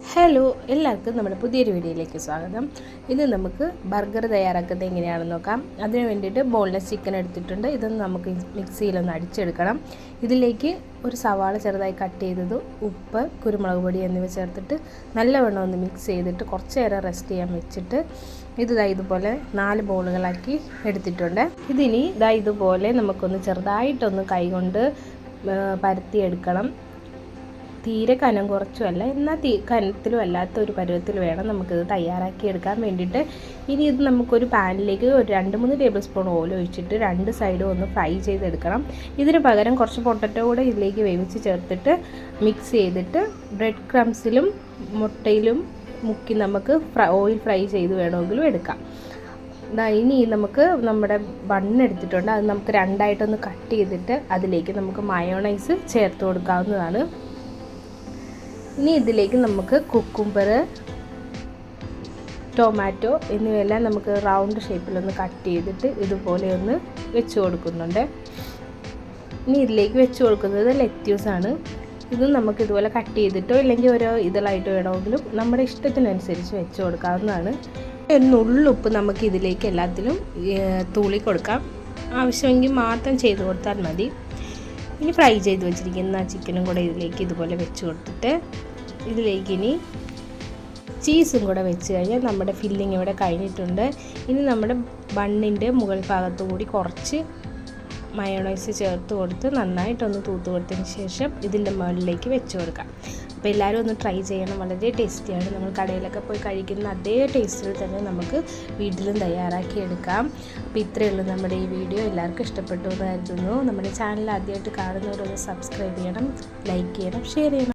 Hello എല്ലാവർക്കും നമ്മുടെ പുതിയൊരു വീഡിയോയിലേക്ക് സ്വാഗതം. ഇത് നമുക്ക് ബർഗർ തയ്യാറാക്കുന്നത് എങ്ങനെയാണെന്ന് നോക്കാം. അതിന് വേണ്ടിയിട്ട് ബോൺലെസ് ചിക്കൻ എടുത്തിട്ടുണ്ട്. ഇതൊന്ന് നമുക്ക് മിക്സിയിലൊന്ന് അടിച്ചെടുക്കണം. ഇതിലേക്ക് ഒരു സവാള ചെറുതായി കട്ട് ചെയ്തത് ഉപ്പ് കുരുമുളക് പൊടി എന്നിവ ചേർത്തിട്ട് നല്ലവണ്ണം ഒന്ന് മിക്സ് ചെയ്തിട്ട് കുറച്ച് നേരം റെസ്റ്റ് ചെയ്യാൻ വെച്ചിട്ട് ഇത് ഇതുപോലെ നാല് ബോളുകളാക്കി എടുത്തിട്ടുണ്ട്. ഇതിനി ഇതാ ഇതുപോലെ നമുക്കൊന്ന് ചെറുതായിട്ടൊന്ന് കൈകൊണ്ട് പരത്തിയെടുക്കണം. തീരെ കനം കുറച്ചുമല്ല എന്നാൽ തീ കനത്തിലും അല്ലാത്ത ഒരു പരുവത്തിൽ വേണം നമുക്കിത് തയ്യാറാക്കി എടുക്കാൻ വേണ്ടിയിട്ട്. ഇനി ഇത് നമുക്കൊരു പാനിലേക്ക് ഒരു രണ്ട് മൂന്ന് ടേബിൾ സ്പൂൺ ഓയിൽ ഒഴിച്ചിട്ട് രണ്ട് സൈഡും ഒന്ന് ഫ്രൈ ചെയ്തെടുക്കണം. ഇതിന് പകരം കുറച്ച് പൊട്ടറ്റോ കൂടെ ഇതിലേക്ക് വേവിച്ച് ചേർത്തിട്ട് മിക്സ് ചെയ്തിട്ട് ബ്രെഡ് ക്രംസിലും മുട്ടയിലും മുക്കി നമുക്ക് ഓയിൽ ഫ്രൈ ചെയ്ത് വേണമെങ്കിലും എടുക്കാം. ഇനി നമുക്ക് നമ്മുടെ ബണ്ണ് എടുത്തിട്ടുണ്ട്. അത് നമുക്ക് രണ്ടായിട്ടൊന്ന് കട്ട് ചെയ്തിട്ട് അതിലേക്ക് നമുക്ക് മയോണൈസ് ചേർത്ത് കൊടുക്കാവുന്നതാണ്. ഇനി ഇതിലേക്ക് നമുക്ക് കുക്കുംബർ ടൊമാറ്റോ എന്നിവയെല്ലാം നമുക്ക് റൗണ്ട് ഷേപ്പിലൊന്ന് കട്ട് ചെയ്തിട്ട് ഇതുപോലെ ഒന്ന് വെച്ച് കൊടുക്കുന്നുണ്ട്. ഇനി ഇതിലേക്ക് വെച്ച് കൊടുക്കുന്നത് ആണ്. ഇത് നമുക്ക് ഇതുപോലെ കട്ട് ചെയ്തിട്ടോ ഇല്ലെങ്കിൽ ഓരോ ഇതിലായിട്ടോ വേണമെങ്കിലും നമ്മുടെ ഇഷ്ടത്തിനനുസരിച്ച് വെച്ച് കൊടുക്കാവുന്നതാണ്. ഒരു നുള്ളുപ്പ് നമുക്ക് ഇതിലേക്ക് എല്ലാത്തിലും തൂളി കൊടുക്കാം. ആവശ്യമെങ്കിൽ മാത്രം ചെയ്ത് കൊടുത്താൽ മതി. ഇനി ഫ്രൈ ചെയ്ത് വെച്ചിരിക്കുന്ന ചിക്കനും കൂടെ ഇതിലേക്ക് ഇതുപോലെ വെച്ച് കൊടുത്തിട്ട് ഇതിലേക്ക് ഇനി ചീസും കൂടെ വെച്ച് കഴിഞ്ഞാൽ നമ്മുടെ ഫില്ലിങ് ഇവിടെ കഴിഞ്ഞിട്ടുണ്ട്. ഇനി നമ്മുടെ ബണ്ണിന്റെ മുകൾ ഭാഗത്തു കൂടി കുറച്ച് മയോണൈസ് ചേർത്ത് കൊടുത്ത് നന്നായിട്ടൊന്ന് തൂത്ത് കൊടുത്തതിന് ശേഷം ഇതിന്റെ മുകളിലേക്ക് വെച്ച് കൊടുക്കാം. അപ്പോൾ എല്ലാവരും ഒന്ന് ട്രൈ ചെയ്യണം. വളരെ ടേസ്റ്റിയാണ്. നമ്മൾ കടയിലൊക്കെ പോയി കഴിക്കുന്ന അതേ ടേസ്റ്റിൽ തന്നെ നമുക്ക് വീട്ടിലും തയ്യാറാക്കി എടുക്കാം. അപ്പോൾ ഇത്രയേ ഉള്ളൂ നമ്മുടെ ഈ വീഡിയോ. എല്ലാവർക്കും ഇഷ്ടപ്പെട്ടു എന്ന് കരുതുന്നു. നമ്മുടെ ചാനൽ ആദ്യമായിട്ട് കാണുന്നവരൊന്ന് സബ്സ്ക്രൈബ് ചെയ്യണം ലൈക്ക് ചെയ്യണം ഷെയർ ചെയ്യണം.